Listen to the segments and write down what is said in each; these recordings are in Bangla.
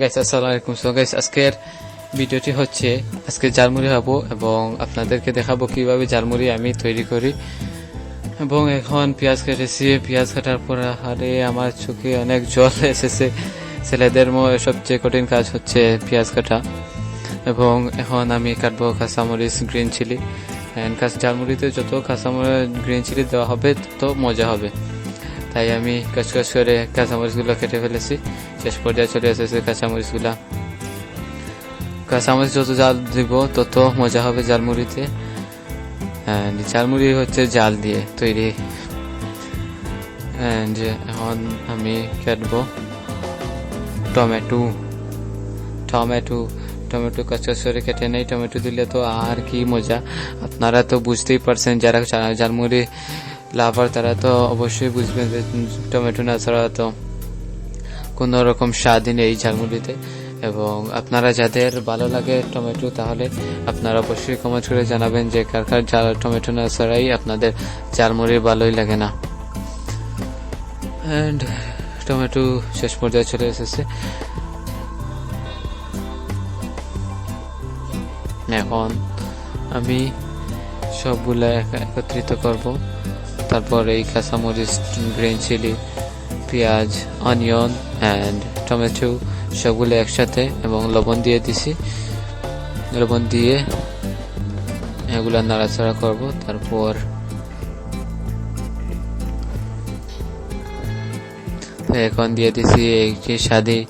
গাইস আসসালামু আলাইকুম সো গাইস আজকের ভিডিওটি হচ্ছে, আজকে জালমুড়ি হব এবং আপনাদেরকে দেখাবো কীভাবে জালমুড়ি আমি তৈরি করি। এবং এখন পেঁয়াজ কেটেছি। পেঁয়াজ কাটার পর আরে আমার চোখে অনেক জল এসেছে। ছেলেদের সবচেয়ে কঠিন কাজ হচ্ছে পেঁয়াজ কাটা। এবং এখন আমি কাটবো কাঁচামরিচ, গ্রিন চিলি। অ্যান্ড কাঁচ জালমুড়িতে যত কাঁচামরিচ, গ্রিন চিলি দেওয়া হবে, তত মজা হবে। তাই আমি কাজ করে কাঁচামরিচগুলো কেটে ফেলেছি। শেষ পর্যায়ে চলে এসেছে কাঁচামরিচগুলো। কাঁচামরিচ যত জাল দিব, তত মজা হবে জালমুড়িতে জালমুড়ি হচ্ছে জাল দিয়ে তৈরি। অ্যান্ড এখন আমি কাটবো টমেটো। টমেটো টমেটো কাঁচা করে কেটে নেই, টমেটো দিলে তো আর কি মজা। আপনারা তো বুঝতেই পারছেন, যারা ঝালমুড়ি লাভার, তারা তো অবশ্যই বুঝবেন যে টমেটো না ছাড়া তো কোনো রকম স্বাদই নেই ঝালমুড়িতে। এবং আপনারা যাদের ভালো লাগে টমেটো, তাহলে আপনারা অবশ্যই কমেন্ট করে জানাবেন যে কার কার ঝাল টমেটো না ছাড়াই আপনাদের ঝালমুড়ি ভালোই লাগে না। অ্যান্ড টমেটো শেষ পর্যায়ে চলে এসেছে। এখন আমি সবগুলা এক- একত্রিত করব। তারপর এই কাঁচামরিচ, গ্রিন চিলি পেঁয়াজ, অনিয়ন অ্যান্ড টমেটো সবগুলো একসাথে এবং লবণ দিয়ে দিছি। লবণ দিয়ে এগুলো নাড়াচাড়া করব, তারপর এখন দিয়ে দিছি একটি স্বাদী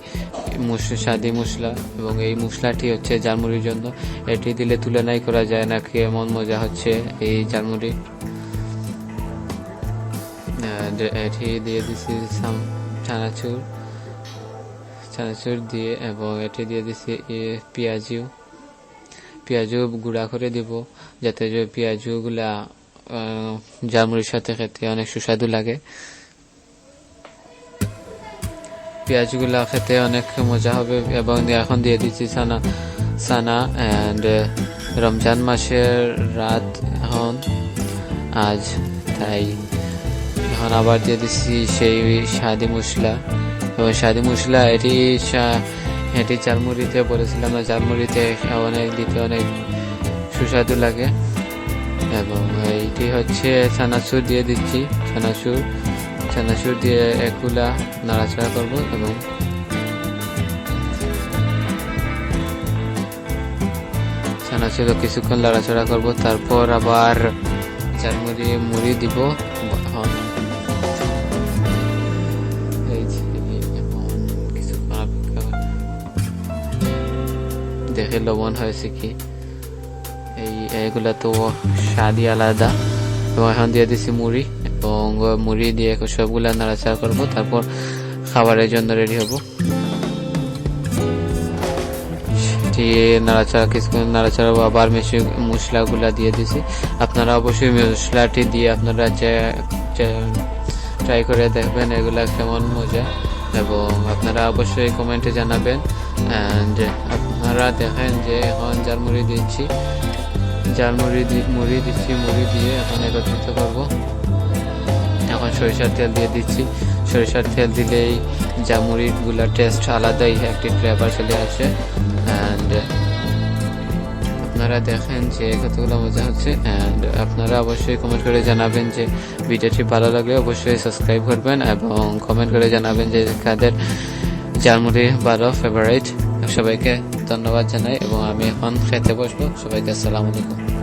মুস- স্বাদী মশলা এবং এই মশলাটি হচ্ছে জালমুড়ির জন্য। এটি দিলে তুলনাই করা যায় না কেমন মজা হচ্ছে এই জালমুড়ি এটি দিয়ে দিছি সাম- চানাচুর চানাচুর দিয়ে এবং এটি দিয়ে দিছি এ পেঁয়াজু পেঁয়াজু গুঁড়া করে দিব যাতে যে পেঁয়াজু গুলা আহ, জালমুড়ির সাথে খেতে অনেক সুস্বাদু লাগে। পেঁয়াজগুলা খেতে অনেক মজা হবে এবং এখন দিয়ে দিচ্ছি সানা সানা অ্যান্ড রমজান মাসের রাত এখন আজ তাই। এখন আবার দিয়ে দিচ্ছি সেই স্বাদি মশলা। এবং স্বাদি মশলা, এটি এটি চালমুড়িতে বলেছিলাম না চালমুড়িতে অনেক দিতে অনেক সুস্বাদু লাগে। এবং এইটি হচ্ছে চানাচুর দিয়ে দিচ্ছি, চানাচুর। চানাচুর দিয়ে এগুলা নাড়াচাড়া করব এবং চানাচুর কিছুক্ষণ নাড়াচাড়া করব। তারপর আবার ঝালমুড়ি মুড়ি দিব। দেখে লবণ হয়েছে কি? এই এগুলা তো স্বাদই আলাদা। এবং এখন দিয়ে দিছি মুড়ি, এবং মুড়ি দিয়ে সবগুলা নাড়াচাড়া করব, তারপর খাবারের জন্য রেডি হব। দিয়ে নাড়াচাড়া কিছুক্ষণ নাড়াচাড়া আবার মেশি মশলাগুলা দিয়ে দিছি। আপনারা অবশ্যই মশলাটি দিয়ে আপনারা ট্রাই করে দেখবেন, এগুলা কেমন মজা। এবং আপনারা অবশ্যই কমেন্টে জানাবেন। অ্যান্ড আপনারা দেখেন যে এখন জাল মুড়ি দিচ্ছি। জাল মুড়ি মুড়ি দিচ্ছি, মুড়ি দিয়ে এখন একত্রিত করব। এখন সরিষার তেল দিয়ে দিচ্ছি। সরিষার তেল দিলেই জামুড়িগুলোর টেস্ট আলাদাই, একটি ফ্লেভার চলে আসে। অ্যান্ড আপনারা দেখেন যে কতগুলো মজা হচ্ছে অ্যান্ড আপনারা অবশ্যই কমেন্ট করে জানাবেন যে ভিডিওটি ভালো লাগলে অবশ্যই সাবস্ক্রাইব করবেন এবং কমেন্ট করে জানাবেন যে কাদের জার্মুড়ি ভালো ফেভারিট সবাইকে ধন্যবাদ জানাই এবং আমি এখন খেতে বসবো। সবাইকে আসসালামু আলাইকুম।